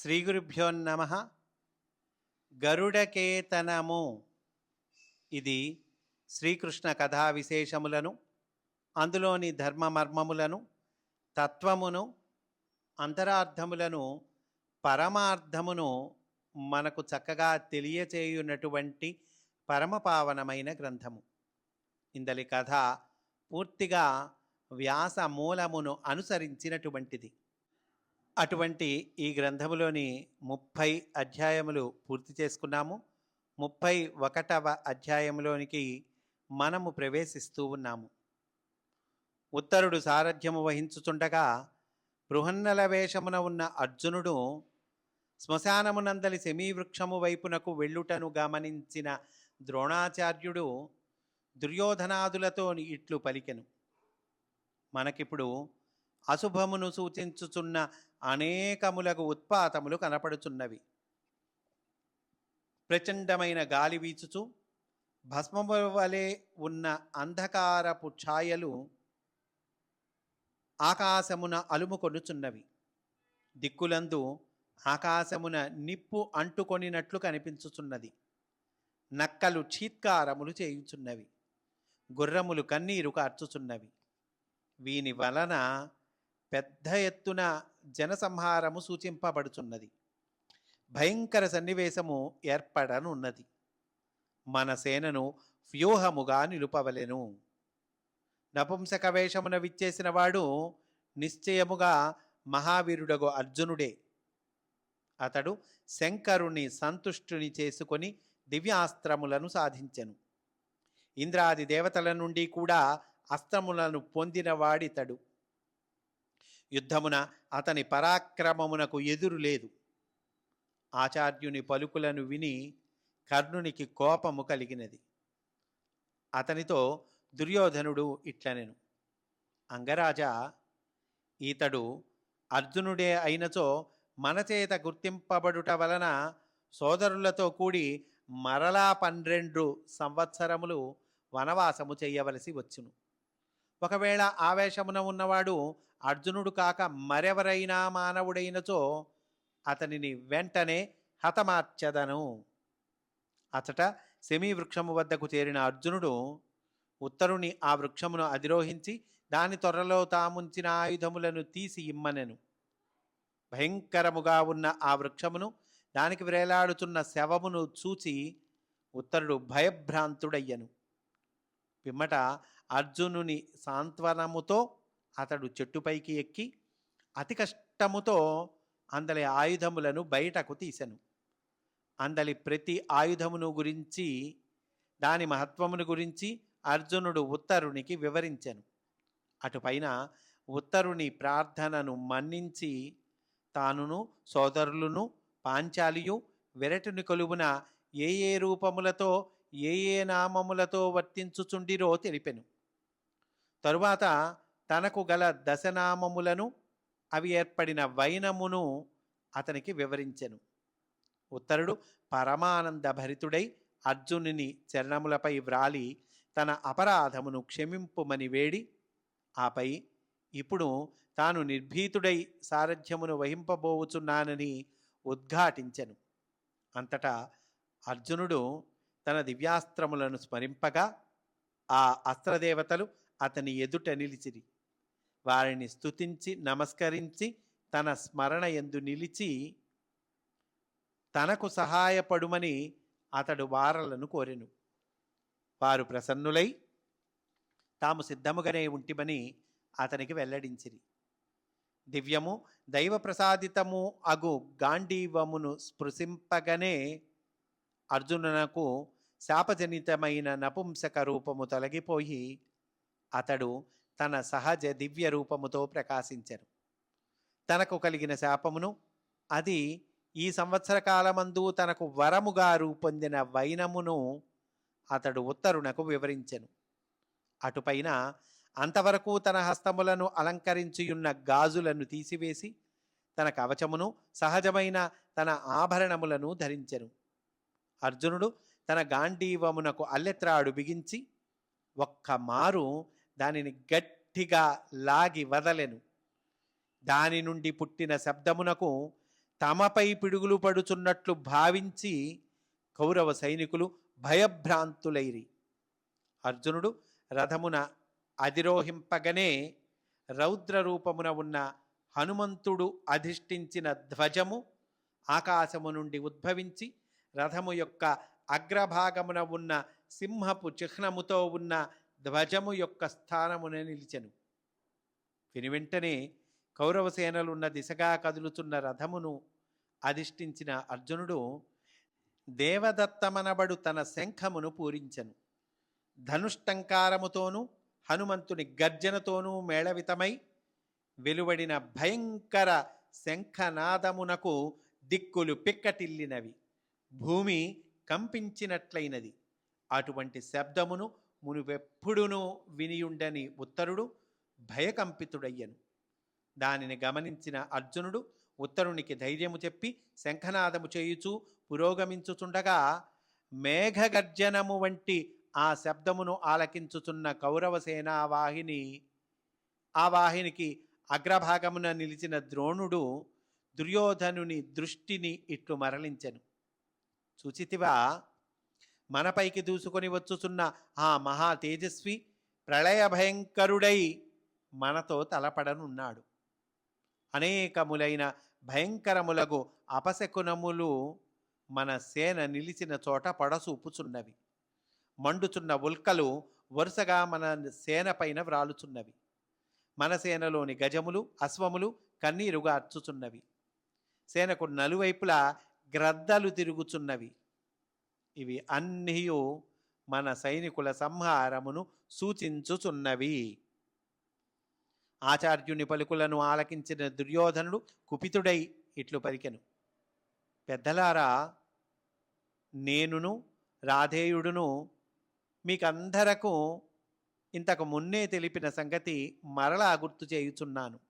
శ్రీ నమ. గరుడకేతనము. ఇది శ్రీకృష్ణ కథా విశేషములను అందులోని ధర్మ మర్మములను తత్వమును అంతరార్థములను పరమార్థమును మనకు చక్కగా తెలియచేయునటువంటి పరమపావనమైన గ్రంథము. ఇందలి కథ పూర్తిగా వ్యాస మూలమును అనుసరించినటువంటిది. అటువంటి ఈ గ్రంథములోని ముప్పై అధ్యాయములు పూర్తి చేసుకున్నాము. ముప్పై ఒకటవ అధ్యాయంలోనికి మనము ప్రవేశిస్తూ ఉన్నాము. ఉత్తరుడు సారథ్యము వహించుచుండగా బృహన్నల వేషమున ఉన్న అర్జునుడు శ్మశానమునందలి సెమీవృక్షము వైపునకు వెళ్ళుటను గమనించిన ద్రోణాచార్యుడు దుర్యోధనాదులతో ఇట్లు పలికెను. మనకిప్పుడు అశుభమును సూచించుచున్న అనేకములకు ఉత్పాతములు కనపడుచున్నవి. ప్రచండమైన గాలి వీచుచు భస్మము వలె ఉన్న అంధకారపు ఛాయలు ఆకాశమున అలుముకొనుచున్నవి దిక్కులందు ఆకాశమున నిప్పు అంటుకొనినట్లు కనిపించుచున్నది. నక్కలు చీత్కారములు చేయుచున్నవి. గుర్రములు కన్నీరు కార్చుచున్నవి. వీని వలన పెద్ద ఎత్తున జనసంహారము సూచింపబడుచున్నది. భయంకర సన్నివేశము ఏర్పడనున్నది. మన సేనను వ్యూహముగా నిలుపవలెను. నపుంసక వేషమున విచ్చేసిన వాడు నిశ్చయముగా మహావీరుడగు అర్జునుడే. అతడు శంకరుని సంతుష్టుని చేసుకొని దివ్యాస్త్రములను సాధించెను. ఇంద్రాది దేవతల నుండి కూడా అస్త్రములను పొందినవాడితడు. యుద్ధమున అతని పరాక్రమమునకు ఎదురు లేదు. ఆచార్యుని పలుకులను విని కర్ణునికి కోపము కలిగినది. అతనితో దుర్యోధనుడు ఇట్లనెను అంగరాజా ఈతడు అర్జునుడే అయినచో మనచేత గుర్తింపబడుట వలన సోదరులతో కూడి మరలా పన్నెండు సంవత్సరములు వనవాసము చేయవలసి వచ్చును. ఒకవేళ ఆవేశమున ఉన్నవాడు అర్జునుడు కాక మరెవరైనా మానవుడైనచో అతనిని వెంటనే హతమార్చదను. అతట శమీ వృక్షము వద్దకు చేరిన అర్జునుడు ఉత్తరుని ఆ వృక్షమును అధిరోహించి దాని త్వరలో తాముంచిన ఆయుధములను తీసి ఇమ్మనెను. భయంకరముగా ఉన్న ఆ వృక్షమును దానికి వేలాడుతున్న శవమును చూచి ఉత్తరుడు భయభ్రాంతుడయ్యను. పిమ్మట అర్జునుని సాంత్వనముతో అతడు చెట్టుపైకి ఎక్కి అతి కష్టముతో అందలి ఆయుధములను బయటకు తీశను అందలి ప్రతి ఆయుధమును గురించి దాని మహత్వమును గురించి అర్జునుడు ఉత్తరునికి వివరించెను. అటుపైన ఉత్తరుని ప్రార్థనను మన్నించి తానును సోదరులను పాంచాలియు వెరటిని కొలువున ఏ ఏ రూపములతో ఏ ఏ నామములతో వర్తించుచుండిరో తెలిపెను. తరువాత తనకు గల దశనామములను అవి ఏర్పడిన వైనమును అతనికి వివరించెను. ఉత్తరుడు పరమానంద భరితుడై అర్జునుని చరణములపై వ్రాలి తన అపరాధమును క్షమింపుమని వేడి. ఆపై ఇప్పుడు తాను నిర్భీతుడై సారథ్యమును వహింపబోవుచున్నానని ఉద్ఘాటించెను. అంతటా అర్జునుడు తన దివ్యాస్త్రములను స్మరింపగా ఆ అస్త్రదేవతలు అతని ఎదుట నిలిచిరి. వారిని స్తుతించి నమస్కరించి తన స్మరణ ఎందు నిలిచి తనకు సహాయపడుమని అతడు వారలను కోరెను. వారు ప్రసన్నులై తాము సిద్ధముగానే ఉంటిమని అతనికి వెల్లడించిరి. దివ్యము దైవ ప్రసాదితము అగు గాంధీవమును స్పృశింపగనే అర్జునునకు శాపజనితమైన నపుంసక రూపము తొలగిపోయి అతడు తన సహజ దివ్య రూపముతో ప్రకాశించెను. తనకు కలిగిన శాపమును అది ఈ సంవత్సర కాలమందు తనకు వరముగా రూపొందిన వైనమును అతడు ఉత్తరునకు వివరించెను. అటుపైన అంతవరకు తన హస్తములను అలంకరించియున్న గాజులను తీసివేసి తన కవచమును సహజమైన తన ఆభరణములను ధరించెను. అర్జునుడు తన గాంధీవమునకు అల్లెత్రాడు బిగించి ఒక్క మారు దానిని గట్టిగా లాగి వదలెను. దాని నుండి పుట్టిన శబ్దమునకు తమపై పిడుగులు పడుచున్నట్లు భావించి కౌరవ సైనికులు భయభ్రాంతులైరి. అర్జునుడు రథమున అధిరోహింపగనే రౌద్ర రూపమున ఉన్న హనుమంతుడు అధిష్ఠించిన ధ్వజము ఆకాశము నుండి ఉద్భవించి రథము యొక్క అగ్రభాగమున ఉన్న సింహపు చిహ్నముతో ఉన్న ధ్వజము యొక్క స్థానమున నిలిచెను. విని వెంటనే కౌరవసేనలున్న దిశగా కదులుతున్న రథమును అధిష్ఠించిన అర్జునుడు దేవదత్తమనబడు తన శంఖమును పూరించెను. ధనుష్టంకారముతోనూ హనుమంతుని గర్జనతోనూ మేళవితమై వెలువడిన భయంకర శంఖనాదమునకు దిక్కులు పిక్కటిల్లినవి. భూమి కంపించినట్లయినది. అటువంటి శబ్దమును మునువెప్పుడునూ వినియుండని ఉత్తరుడు భయకంపితుడయ్యను. దానిని గమనించిన అర్జునుడు ఉత్తరునికి ధైర్యము చెప్పి శంఖనాదము చేయుచూ పురోగమించుచుండగా మేఘగర్జనము వంటి ఆ శబ్దమును ఆలకించుచున్న కౌరవ సేనా వాహిని ఆ వాహినికి అగ్రభాగమున నిలిచిన ద్రోణుడు దుర్యోధనుని దృష్టిని ఇట్లు మరలించెను. చూచితివా? మనపైకి దూసుకొని వచ్చుచున్న ఆ మహా తేజస్వి ప్రళయ భయంకరుడై మనతో తలపడనున్నాడు. అనేకములైన భయంకరములగు అపశకునములు మన సేన నిలిచిన చోట పడసూపుచున్నవి. మండుచున్న ఉల్కలు వరుసగా మన సేన పైన వ్రాలుచున్నవి. మన సేనలోని గజములు అశ్వములు కన్నీరుగా అర్చుచున్నవి సేనకు నలువైపులా గ్రద్దలు తిరుగుచున్నవి. ఇవి అన్నీయు మన సైనికుల సంహారమును సూచించుచున్నవి. ఆచార్యుని పలుకులను ఆలకించిన దుర్యోధనుడు కుపితుడై ఇట్లు పలికెను. పెద్దలారా నేనును రాధేయుడును మీకందరకు ఇంతకు మున్నే తెలిపిన సంగతి మరలా గుర్తు చేయుచున్నాను.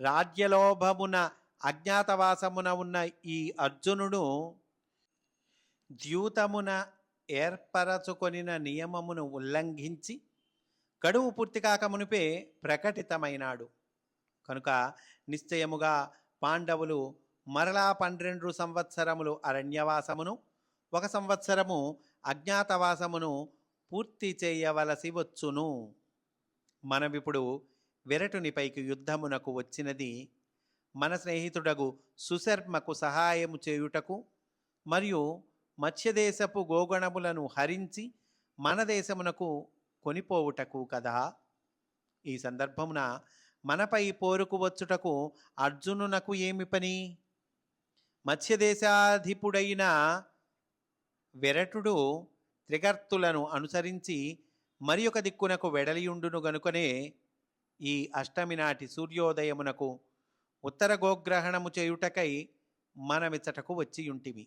రాజ్యలోభమున అజ్ఞాతవాసమున ఉన్న ఈ అర్జునుడు ద్యూతమున ఏర్పరచుకొనిన నియమమును ఉల్లంఘించి గడువు పూర్తి కాక మునిపే ప్రకటితమైనాడు. కనుక నిశ్చయముగా పాండవులు మరలా పన్నెండు సంవత్సరములు అరణ్యవాసమును ఒక సంవత్సరము అజ్ఞాతవాసమును పూర్తి చేయవలసి వచ్చును. మనమిప్పుడు విరటునిపైకి యుద్ధమునకు వచ్చినది మన స్నేహితుడగు సుశర్మకు సహాయము చేయుటకు మరియు మత్స్యదేశపు గోగణములను హరించి మన దేశమునకు కొనిపోవుటకు కదా? ఈ సందర్భమున మనపై పోరుకు వచ్చుటకు అర్జునునకు ఏమి పని? మత్స్యదేశాధిపుడైన విరటుడు త్రిగర్తులను అనుసరించి మరి ఒక దిక్కునకు వెడలియుండును గనుకనే ఈ అష్టమి నాటి సూర్యోదయమునకు ఉత్తర గోగ్రహణము చేయుటకై మనమిచ్చటకు వచ్చియుంటిమి.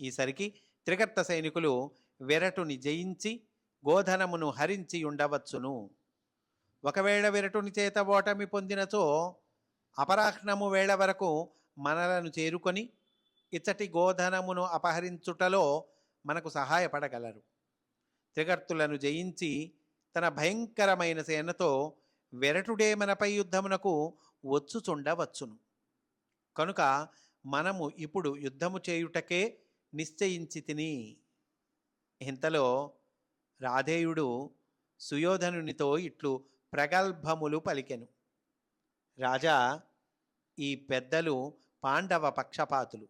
ఈసరికి త్రికర్త సైనికులు విరటుని జయించి గోధనమును హరించి ఉండవచ్చును. ఒకవేళ విరటుని చేత ఓటమి పొందినచో అపరాహ్నము వేళ వరకు మనలను చేరుకొని ఇచ్చటి గోధనమును అపహరించుటలో మనకు సహాయపడగలరు. త్రిగర్తులను జయించి తన భయంకరమైన సేనతో వెరటుడే మనపై యుద్ధమునకు వచ్చుచుండవచ్చును. కనుక మనము ఇప్పుడు యుద్ధము చేయుటకే నిశ్చయించి తిని ఇంతలో రాధేయుడు సుయోధనునితో ఇట్లు ప్రగల్భములు పలికెను. రాజా ఈ పెద్దలు పాండవ పక్షపాతులు.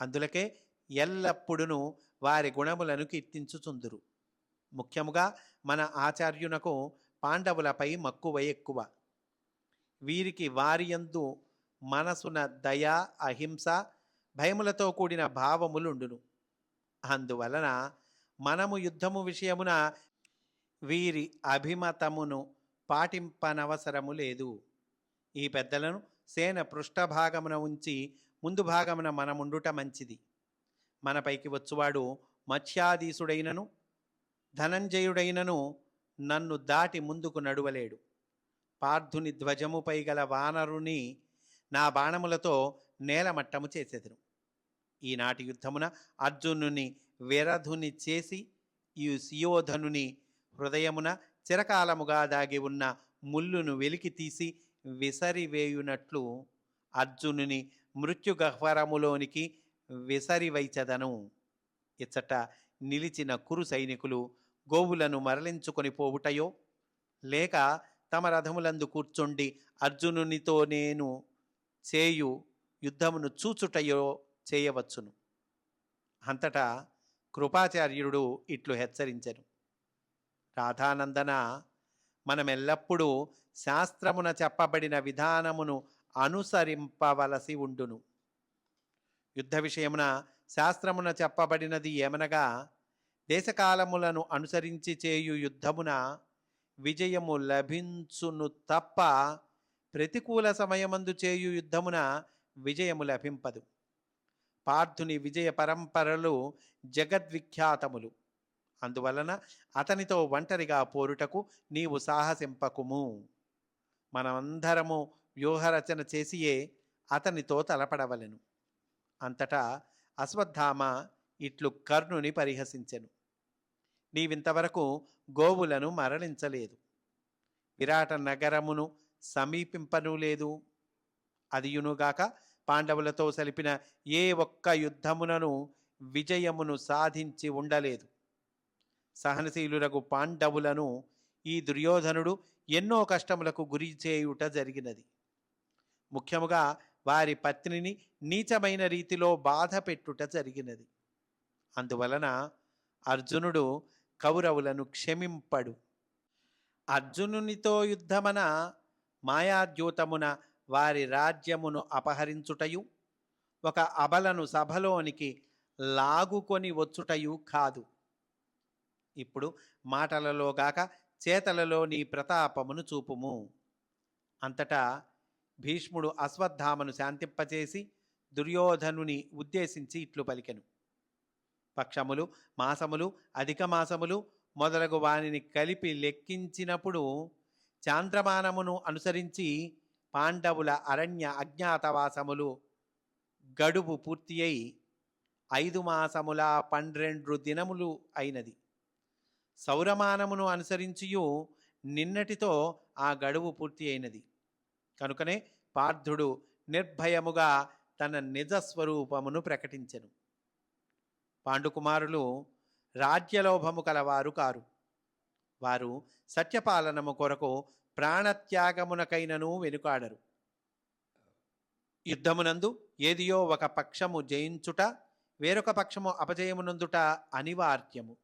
అందులకే ఎల్లప్పుడూ వారి గుణములను కీర్తించుచుందురు. ముఖ్యముగా మన ఆచార్యునకు పాండవులపై మక్కువ ఎక్కువ. వీరికి వారియందు మనసున దయ అహింస భయములతో కూడిన భావములుండును. అందువలన మనము యుద్ధము విషయమున వీరి అభిమతమును పాటింపనవసరము లేదు. ఈ పెద్దలను సేన పృష్ఠభాగమున ఉంచి ముందు భాగమున మనముండుట మంచిది. మనపైకి వచ్చువాడు మత్స్యాధీసుడైనను ధనంజయుడైనను నన్ను దాటి ముందుకు నడువలేడు. పార్థుని ధ్వజముపై గల వానరుని నా బాణములతో నేలమట్టము చేసేదను. ఈనాటి యుద్ధమున అర్జునుని విరధుని చేసి ఈ సుయోధనుని హృదయమున చిరకాలముగా దాగి ఉన్న ముల్లును వెలికి తీసి విసరివేయునట్లు అర్జునుని మృత్యుగహ్వరములోనికి విసరివైచదను ఇచ్చట నిలిచిన కురు సైనికులు గోవులను మరలించుకొని పోవుటయో లేక తమ రథములందు కూర్చుండి అర్జునునితో నేను చేయు యుద్ధమును చూచుటయో చేయవచ్చును. అంతటా కృపాచార్యుడు ఇట్లు హెచ్చరించను. రాధానందన మనమెల్లప్పుడూ శాస్త్రమున చెప్పబడిన విధానమును అనుసరింపవలసి ఉండును. యుద్ధ విషయమున శాస్త్రమున చెప్పబడినది ఏమనగా దేశకాలములను అనుసరించి చేయు యుద్ధమున విజయము లభించును తప్ప ప్రతికూల సమయమందు చేయు యుద్ధమున విజయము లభింపదు. పార్థుని విజయ పరంపరలు జగద్విఖ్యాతములు. అందువలన అతనితో ఒంటరిగా పోరుటకు నీవు సాహసింపకుము. మనమందరము వ్యూహరచన చేసియే అతనితో తలపడవలెను. అంతటా అశ్వత్థామ ఇట్లు కర్ణుని పరిహసించెను. నీవింతవరకు గోవులను మరలించలేదు. విరాట నగరమును సమీపింపను లేదు అదియునుగాక పాండవులతో సలిపిన ఏ ఒక్క యుద్ధమునను విజయమును సాధించి ఉండలేదు. సహనశీలురగు పాండవులను ఈ దుర్యోధనుడు ఎన్నో కష్టములకు గురి చేయుట జరిగినది. ముఖ్యముగా వారి పత్నిని నీచమైన రీతిలో బాధ పెట్టుట జరిగినది. అందువలన అర్జునుడు కౌరవులను క్షమింపడు. అర్జునునితో యుద్ధమన మాయాద్యూతమున వారి రాజ్యమును అపహరించుటయు ఒక అబలను సభలోనికి లాగుకొని వచ్చుటయు కాదు. ఇప్పుడు మాటలలో గాక చేతలలో నీ ప్రతాపమును చూపుము. అంతటా భీష్ముడు అశ్వత్థామను శాంతింపచేసి దుర్యోధనుని ఉద్దేశించి ఇట్లు పలికెను. పక్షములు మాసములు అధిక మాసములు మొదలగు వానిని కలిపి లెక్కించినప్పుడు చాంద్రమానమును అనుసరించి పాండవుల అరణ్య అజ్ఞాతవాసములు గడువు పూర్తి అయి ఐదు మాసముల పన్నెండు దినములు అయినది. సౌరమానమును అనుసరించియు నిన్నటితో ఆ గడువు పూర్తి అయినది. కనుకనే పార్థుడు నిర్భయముగా తన నిజ స్వరూపమును ప్రకటించెను. పాండుకుమారులు రాజ్యలోభము కలవారు కారు. వారు సత్యపాలనము కొరకు ప్రాణత్యాగమునకైనను వెనుకాడరు. యుద్ధమునందు ఏదియో ఒక పక్షము జయించుట వేరొక పక్షము అపజయమునందుట అనివార్యము.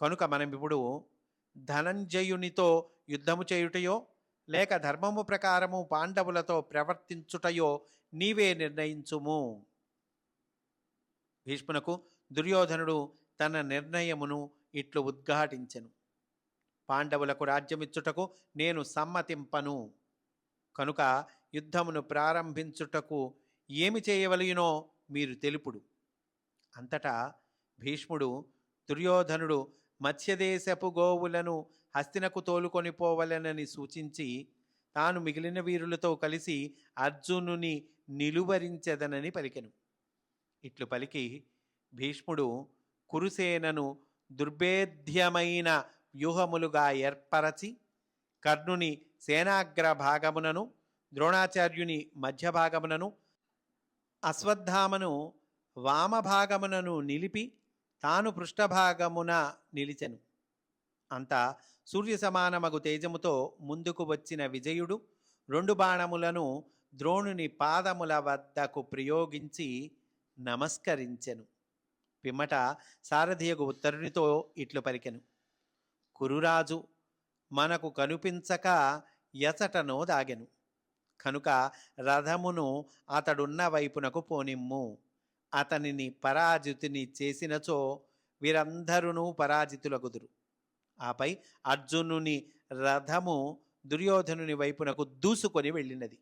కనుక మనం ఇప్పుడు ధనంజయునితో యుద్ధము చేయుటయో లేక ధర్మము ప్రకారము పాండవులతో ప్రవర్తించుటయో నీవే నిర్ణయించుము. భీష్మునకు దుర్యోధనుడు తన నిర్ణయమును ఇట్లు ఉద్ఘాటించెను. పాండవులకు రాజ్యమిచ్చుటకు నేను సమ్మతింపను. కనుక యుద్ధమును ప్రారంభించుటకు ఏమి చేయవలయునో మీరు తెలుపుడు. అంతటా భీష్ముడు దుర్యోధనుడు మత్స్యదేశపు గోవులను హస్తినకు తోలుకొని పోవలెనని సూచించి తాను మిగిలిన వీరులతో కలిసి అర్జునుని నిలువరించెదనని పలికెను. ఇట్లు పలికి భీష్ముడు కురుసేనను దుర్భేద్యమైన వ్యూహములుగా ఏర్పరచి కర్ణుని సేనాగ్ర భాగమునను ద్రోణాచార్యుని మధ్య భాగమునను అశ్వత్థామను వామభాగమునను నిలిపి తాను పృష్ఠభాగమున నిలిచెను. అంతా సూర్య సమానమగు తేజముతో ముందుకు వచ్చిన విజయుడు రెండు బాణములను ద్రోణుని పాదముల వద్దకు ప్రయోగించి నమస్కరించెను. పిమ్మట సారథియగు ఉత్తరునితో ఇట్లు పలికెను. కురురాజు మనకు కనిపించక ఎచటనో దాగెను. కనుక రథమును అతడున్న వైపునకు పోనిమ్ము. అతనిని పరాజితుని చేసినచో వీరందరూ పరాజితులగుదురు. ఆపై అర్జునుని రథము దుర్యోధనుని వైపునకు దూసుకొని వెళ్ళినది.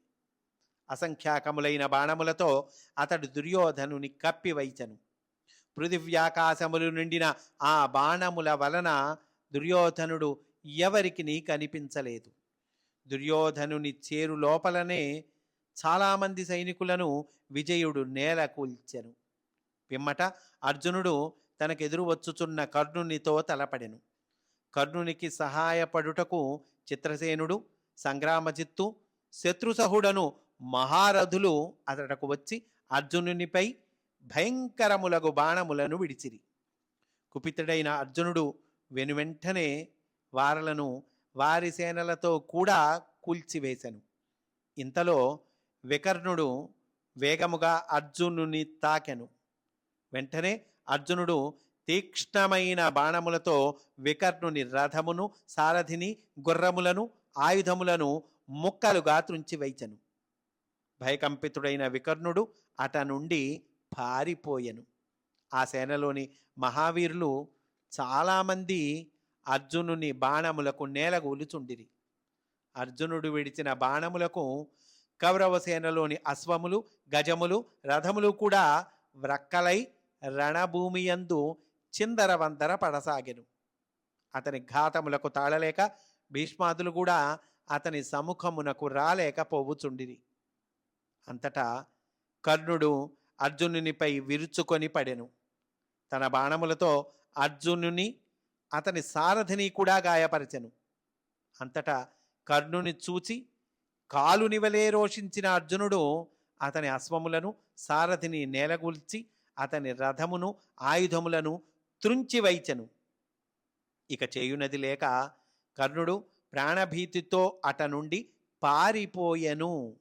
అసంఖ్యాకములైన బాణములతో అతడు దుర్యోధనుని కప్పివైచను. పృథివ్యాకాశములు నిండిన ఆ బాణముల వలన దుర్యోధనుడు ఎవరికి కనిపించలేదు దుర్యోధనుని చేరు లోపలనే చాలామంది సైనికులను విజయుడు నేల కూల్చెను పిమ్మట అర్జునుడు తనకెదురు వచ్చుచున్న కర్ణునితో తలపడెను. కర్ణునికి సహాయపడుటకు చిత్రసేనుడు సంగ్రామజిత్తు శత్రుసహుడను మహారథులు అతడకు వచ్చి అర్జునునిపై భయంకరములగు బాణములను విడిచిరి. కుపితుడైన అర్జునుడు వెనువెంటనే వారలను వారి సేనలతో కూడా కూల్చివేశను ఇంతలో వికర్ణుడు వేగముగా అర్జునుని తాకెను. వెంటనే అర్జునుడు తీక్ష్ణమైన బాణములతో వికర్ణుని రథమును సారథిని గుర్రములను ఆయుధములను ముక్కలుగా త్రుంచివైచెను భయకంపితుడైన వికర్ణుడు అట నుండి పారిపోయెను. ఆ సేనలోని మహావీరులు చాలామంది అర్జునుని బాణములకు నేలగూలుచుండిరి అర్జునుడు విడిచిన బాణములకు కౌరవ సేనలోని అశ్వములు గజములు రథములు కూడా వ్రక్కలై రణభూమియందు చిందరవందర పడసాగెను అతని ఘాతములకు తాళలేక భీష్మాదులు కూడా అతని సముఖమునకు రాలేక పోవుచుండిరి. అంతటా కర్ణుడు అర్జునునిపై విరుచుకొని పడెను. తన బాణములతో అర్జునుని అతని సారథిని కూడా గాయపరచెను. అంతటా కర్ణుని చూచి కాలునివలే రోషించిన అర్జునుడు అతని అశ్వములను సారథిని నేలగూల్చి అతని రథమును ఆయుధములను త్రుంచివైచెను ఇక చేయునది లేక కర్ణుడు ప్రాణభీతితో అట నుండి పారిపోయెను.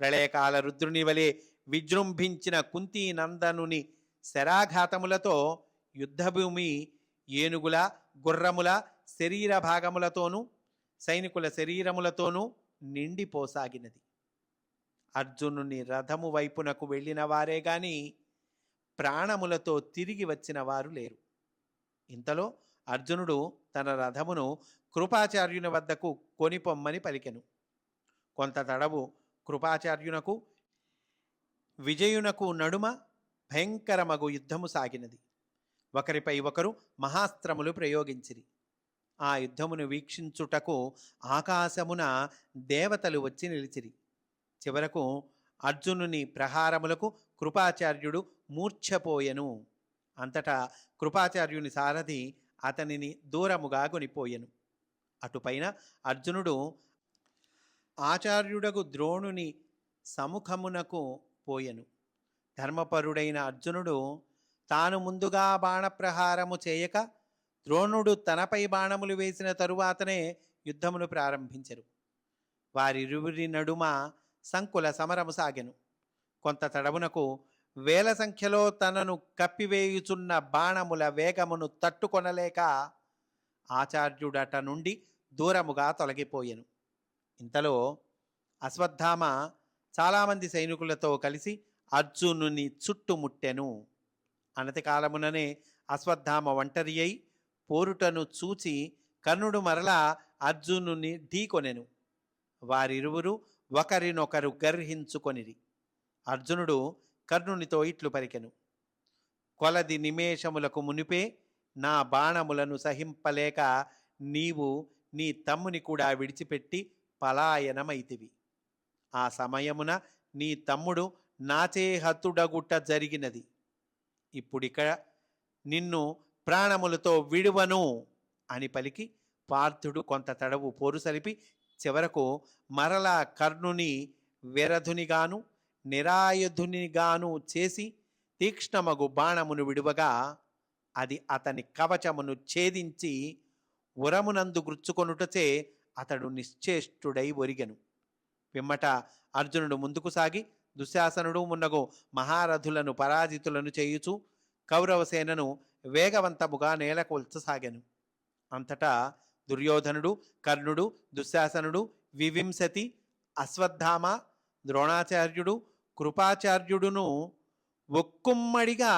ప్రళయకాల రుద్రుని వలె విజృంభించిన కుంతీ నందనుని శరాఘాతములతో యుద్ధభూమి ఏనుగుల గుర్రముల శరీర భాగములతోనూ సైనికుల శరీరములతోనూ నిండిపోసాగినది అర్జునుని రథము వైపునకు వెళ్ళిన వారే గాని ప్రాణములతో తిరిగి వచ్చిన వారు లేరు. ఇంతలో అర్జునుడు తన రథమును కృపాచార్యుని వద్దకు కొనిపొమ్మని పలికెను. కొంత తడవు కృపాచార్యునకు విజయునకు నడుమ భయంకరమగు యుద్ధము సాగినది. ఒకరిపై ఒకరు మహాస్త్రములు ప్రయోగించిరి. ఆ యుద్ధమును వీక్షించుటకు ఆకాశమున దేవతలు వచ్చి నిలిచిరి. చివరకు అర్జునుని ప్రహారములకు కృపాచార్యుడు మూర్ఛపోయెను. అంతటా కృపాచార్యుని సారథి అతనిని దూరముగా కొనిపోయెను. అటుపైన అర్జునుడు ఆచార్యుడకు ద్రోణుని సముఖమునకు పోయెను. ధర్మపరుడైన అర్జునుడు తాను ముందుగా బాణప్రహారము చేయక ద్రోణుడు తనపై బాణములు వేసిన తరువాతనే యుద్ధమును ప్రారంభించరు వారిరువురి నడుమ సంకుల సమరము సాగెను. కొంత తడవునకు వేల సంఖ్యలో తనను కప్పివేయుచున్న బాణముల వేగమును తట్టుకొనలేక ఆచార్యుడట నుండి దూరముగా తొలగిపోయెను. ఇంతలో అశ్వత్థామ చాలామంది సైనికులతో కలిసి అర్జునుని చుట్టుముట్టెను. అనతి కాలముననే అశ్వత్థామ ఒంటరి అయి పోరుటను చూచి కర్ణుడు మరలా అర్జునుని ఢీకొనెను. వారిరువురు ఒకరినొకరు గర్హించుకొనిరి. అర్జునుడు కర్ణునితో ఇట్లు పలికెను. కొలది నిమేషములకు మునిపే నా బాణములను సహింపలేక నీవు నీ తమ్ముని కూడా విడిచిపెట్టి పలాయనమైతివి. ఆ సమయమున నీ తమ్ముడు నాచే హతుడగుట జరిగినది. ఇప్పుడిక నిన్ను ప్రాణములతో విడువను అని పలికి పార్థుడు కొంత తడవు పోరు సలిపి చివరకు మరలా కర్ణుని విరధునిగాను నిరాయుధునిగాను చేసి తీక్ష్ణమగు బాణమును విడువగా అది అతని కవచమును ఛేదించి ఉరమునందు గుచ్చుకొనుటచే అతడు నిశ్చేష్టుడై ఒరిగెను. పిమ్మట అర్జునుడు ముందుకు సాగి దుశ్శాసనుడు మున్నగు మహారథులను పరాజితులను చేయుచు కౌరవసేనను వేగవంతముగా నేలకొల్చసాగాను అంతటా దుర్యోధనుడు కర్ణుడు దుశ్శాసనుడు వివింశతి అశ్వత్థామ ద్రోణాచార్యుడు కృపాచార్యుడును ఒక్కుమ్మడిగా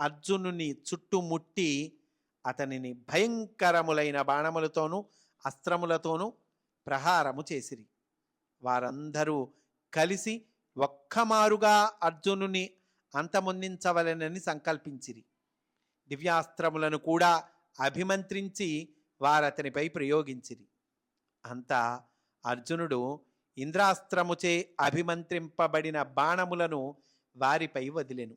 అర్జునుని చుట్టుముట్టి అతనిని భయంకరములైన బాణములతోనూ అస్త్రములతోనూ ప్రహారము చేసిరి. వారందరూ కలిసి ఒక్కమారుగా అర్జునుని అంతమొందించవలెనని సంకల్పించిరి. దివ్యాస్త్రములను కూడా అభిమంత్రించి వారతనిపై ప్రయోగించిరి. అంతా అర్జునుడు ఇంద్రాస్త్రముచే అభిమంత్రింపబడిన బాణములను వారిపై వదిలెను.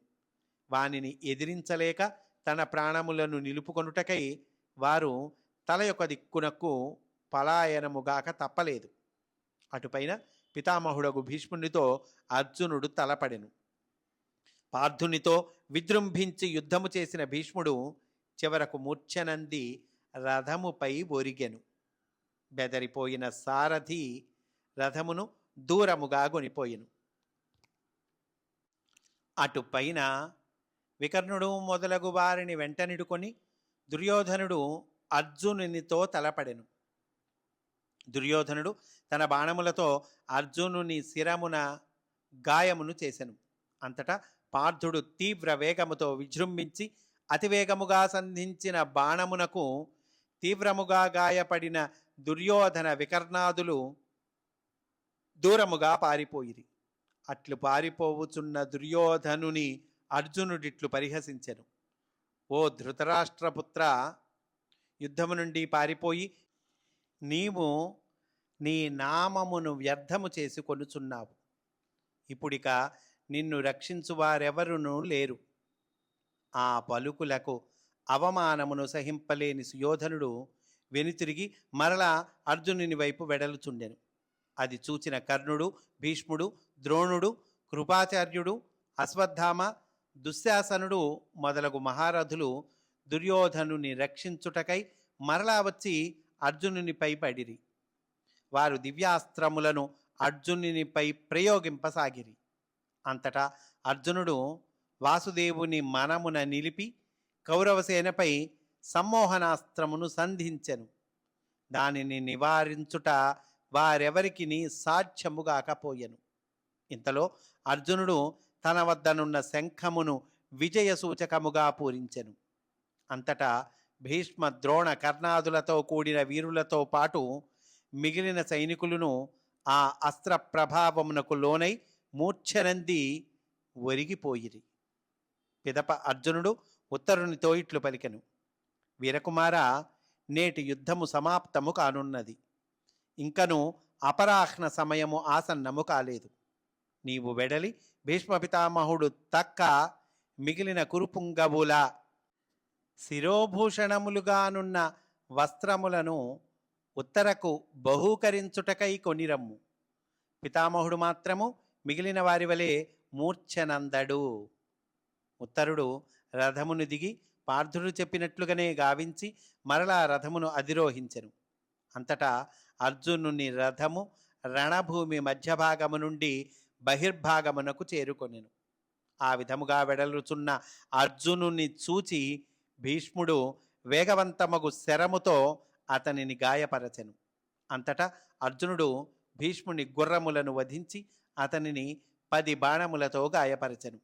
వానిని ఎదిరించలేక తన ప్రాణములను నిలుపుకొనుటకై వారు తల యొక్క దిక్కునకు పలాయనముగాక తప్పలేదు. అటుపైన పితామహుడగు భీష్మునితో అర్జునుడు తలపడెను. పార్థునితో విజృంభించి యుద్ధము చేసిన భీష్ముడు చివరకు మూర్ఛనంది రథముపై ఒరిగెను. బెదరిపోయిన సారథి రథమును దూరముగా గొనిపోయెను అటుపైన వికర్ణుడు మొదలగు వారిని వెంటనిడుకొని దుర్యోధనుడు అర్జునునితో తలపడెను. దుర్యోధనుడు తన బాణములతో అర్జునుని శిరమున గాయమును చేసెను. అంతటా పార్థుడు తీవ్ర వేగముతో విజృంభించి అతివేగముగా సంధించిన బాణమునకు తీవ్రముగా గాయపడిన దుర్యోధన వికర్ణాదులు దూరముగా పారిపోయిరి. అట్లు పారిపోవుచున్న దుర్యోధనుని అర్జునుడిట్లు పరిహసించెను. ఓ ధృతరాష్ట్రపుత్ర యుద్ధము నుండి పారిపోయి నీవు నీ నామమును వ్యర్థము చేసి కొనుచున్నావు. ఇప్పుడిక నిన్ను రక్షించువారెవరునూ లేరు. ఆ పలుకులకు అవమానమును సహింపలేని సుయోధనుడు వెనుతిరిగి మరలా అర్జునుని వైపు వెడలుచుండెను. అది చూచిన కర్ణుడు భీష్ముడు ద్రోణుడు కృపాచార్యుడు అశ్వత్థామ దుశ్శాసనుడు మొదలగు మహారథులు దుర్యోధనుని రక్షించుటకై మరలా వచ్చి అర్జునునిపై పడిరి. వారు దివ్యాస్త్రములను అర్జునునిపై ప్రయోగింపసాగిరి. అంతటా అర్జునుడు వాసుదేవుని మనమున నిలిపి కౌరవసేనపై సమ్మోహనాస్త్రమును సంధించెను. దానిని నివారించుట వారెవరికి సాధ్యముగాకపోయెను ఇంతలో అర్జునుడు తన వద్దనున్న శంఖమును విజయ సూచకముగా పూరించెను. అంతటా భీష్మ ద్రోణ కర్ణాదులతో కూడిన వీరులతో పాటు మిగిలిన సైనికులను ఆ అస్త్ర ప్రభావమునకు లోనై మూర్ఛనంది ఒరిగిపోయిరి. పిదప అర్జునుడు ఉత్తరునితో ఇట్లు పలికెను. వీరకుమార నేటి యుద్ధము సమాప్తము కానున్నది. ఇంకను అపరాహ్న సమయము ఆసన్నము కాలేదు. నీవు వెడలి భీష్మ పితామహుడు తక్క మిగిలిన కురుపుంగవుల శిరోభూషణములుగానున్న వస్త్రములను ఉత్తరకు బహూకరించుటకై కొనిరమ్ము. పితామహుడు మాత్రము మిగిలిన వారి వలె మూర్ఛనందడు. ఉత్తరుడు రథమును దిగి పార్థుడు చెప్పినట్లుగానే గావించి మరలా రథమును అధిరోహించెను. అంతటా అర్జునుని రథము రణభూమి మధ్యభాగము నుండి బహిర్భాగమునకు చేరుకొనెను. ఆ విధముగా వెడలుచున్న అర్జునుని చూచి భీష్ముడు వేగవంతమగు శరముతో అతనిని గాయపరచెను. అంతటా అర్జునుడు భీష్ముని గుర్రములను వధించి అతనిని పది బాణములతో గాయపరచెను.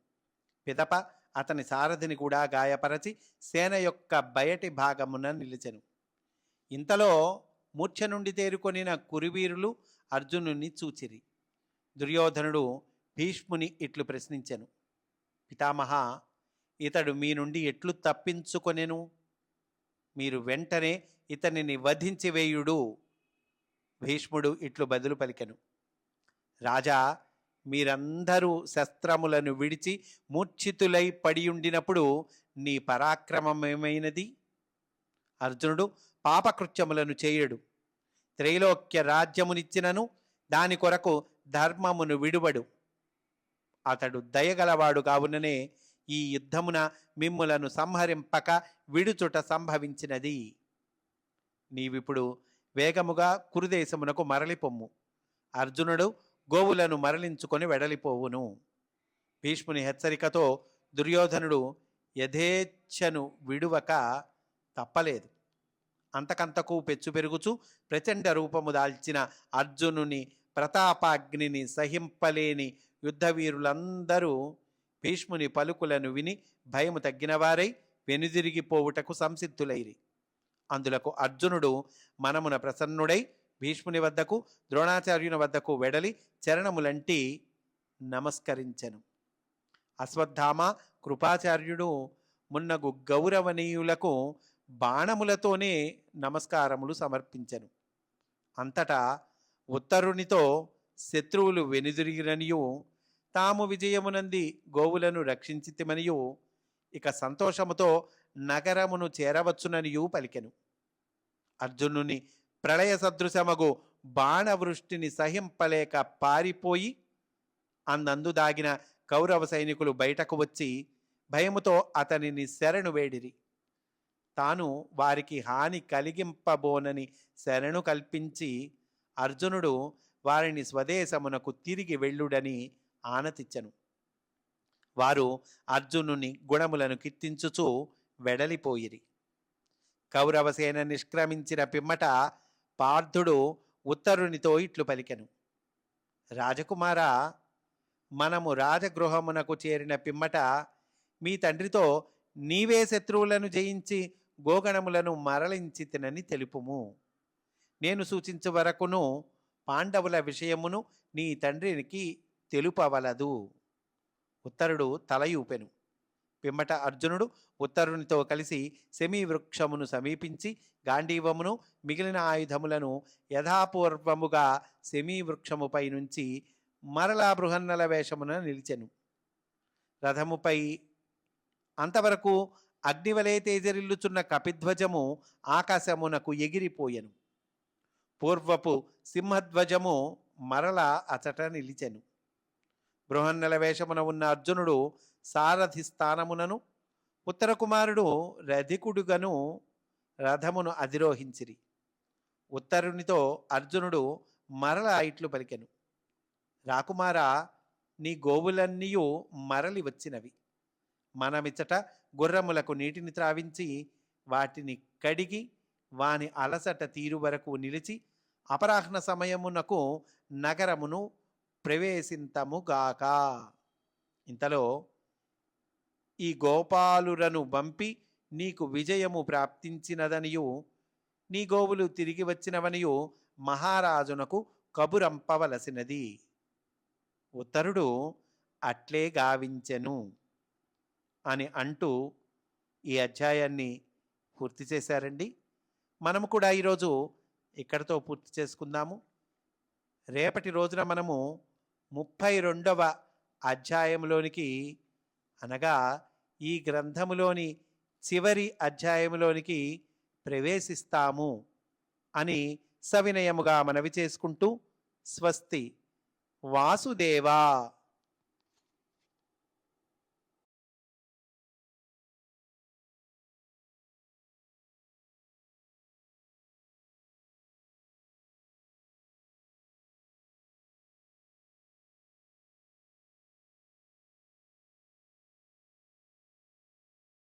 పిదప అతని సారథిని కూడా గాయపరచి సేన యొక్క బయటి భాగమున నిలిచెను. ఇంతలో మూర్ఛ నుండి తేరుకొనిన కురువీరులు అర్జునుని చూచిరి. దుర్యోధనుడు భీష్ముని ఇట్లు ప్రశ్నించెను. పితామహ ఇతడు మీ నుండి ఎట్లు తప్పించుకొనెను? మీరు వెంటనే ఇతనిని వధించి వేయుడు. భీష్ముడు ఇట్లు బదులు పలికెను. రాజా మీరందరూ శస్త్రములను విడిచి మూర్ఛితులై పడియుండినప్పుడు నీ పరాక్రమమేమైనది? అర్జునుడు పాపకృత్యములను చేయడు. త్రైలోక్య రాజ్యమునిచ్చినను దాని కొరకు ధర్మమును విడువడు. అతడు దయగలవాడు కావుననే ఈ యుద్ధమున మిమ్ములను సంహరింపక విడుచుట సంభవించినది. నీవిప్పుడు వేగముగా కురుదేశమునకు మరలిపొమ్ము. అర్జునుడు గోవులను మరలించుకొని వెడలిపోవును. భీష్ముని హెచ్చరికతో దుర్యోధనుడు యథేచ్ఛను విడువక తప్పలేదు. అంతకంతకు పెచ్చు పెరుగుచు ప్రచండ రూపము దాల్చిన అర్జునుని ప్రతాపాగ్నిని సహింపలేని యుద్ధవీరులందరూ భీష్ముని పలుకులను విని భయము తగ్గినవారై వెనుదిరిగిపోవుటకు సంసిద్ధులైరి. అందులకు అర్జునుడు మనమున ప్రసన్నుడై భీష్ముని వద్దకు ద్రోణాచార్యుని వద్దకు వెడలి చరణములంటి నమస్కరించెను. అశ్వత్థామ కృపాచార్యుడు మున్నగు గౌరవనీయులకు బాణములతోనే నమస్కారములు సమర్పించెను. అంతటా ఉత్తరునితో శత్రువులు వెనుదిరిగిరనియు తాము విజయమునంది గోవులను రక్షించితిమనియు ఇక సంతోషముతో నగరమును చేరవచ్చుననియు పలికెను. అర్జునుని ప్రళయ సదృశమగు బాణవృష్టిని సహింపలేక పారిపోయి అందందు దాగిన కౌరవ సైనికులు బయటకు వచ్చి భయముతో అతనిని శరణు వేడిరి. తాను వారికి హాని కలిగింపబోనని శరణు కల్పించి అర్జునుడు వారిని స్వదేశమునకు తిరిగి వెళ్ళుడని ఆనతిచ్చను. వారు అర్జునుని గుణములను కీర్తించుచూ వెడలిపోయిరి. కౌరవసేన నిష్క్రమించిన పిమ్మట పార్థుడు ఉత్తరునితో ఇట్లు పలికెను. రాజకుమార మనము రాజగృహమునకు చేరిన పిమ్మట మీ తండ్రితో నీవే శత్రువులను జయించి గోగణములను మరలించితినని తెలుపుము. నేను సూచించే వరకును పాండవుల విషయమును నీ తండ్రికి తెలుపవలదు. ఉత్తరుడు తలయూపెను. పిమ్మట అర్జునుడు ఉత్తరునితో కలిసి సెమీ వృక్షమును సమీపించి గాంధీవమును మిగిలిన ఆయుధములను యథాపూర్వముగా సెమీ వృక్షముపై నుంచి మరలా బృహన్నల వేషమున నిలిచెను. రథముపై అంతవరకు అగ్నివలే తేజరిల్లుచున్న కపిధ్వజము ఆకాశమునకు ఎగిరిపోయెను. పూర్వపు సింహధ్వజము మరల అచట నిలిచెను. బృహన్నల వేషమున ఉన్న అర్జునుడు సారథి స్థానమునను ఉత్తర కుమారుడు రధికుడుగను రథమును అధిరోహించిరి. ఉత్తరునితో అర్జునుడు మరల ఇట్లు పలికెను. రాకుమారా నీ గోవులన్నీయు మరలి వచ్చినవి. మనమిచ్చట గుర్రములకు నీటిని త్రావించి వాటిని కడిగి వాని అలసట తీరు వరకు నిలిచి అపరాహ్న సమయమునకు నగరమును ప్రవేశింతముగాక ఇంతలో ఈ గోపాలురను పంపి నీకు విజయము ప్రాప్తించినదనియు నీ గోవులు తిరిగి వచ్చినవనియు మహారాజునకు కబురంపవలసినది. ఉత్తరుడు అట్లే గావించెను అని అంటూ ఈ అధ్యాయాన్ని పూర్తి చేశారండి. మనము కూడా ఈరోజు ఇక్కడితో పూర్తి చేసుకుందాము. రేపటి రోజున మనము ముప్పై రెండవ అధ్యాయంలోనికి అనగా ఈ గ్రంథములోని చివరి అధ్యాయములోనికి ప్రవేశిస్తాము అని సవినయముగా మనవి చేసుకుంటూ స్వస్తి. వాసుదేవా!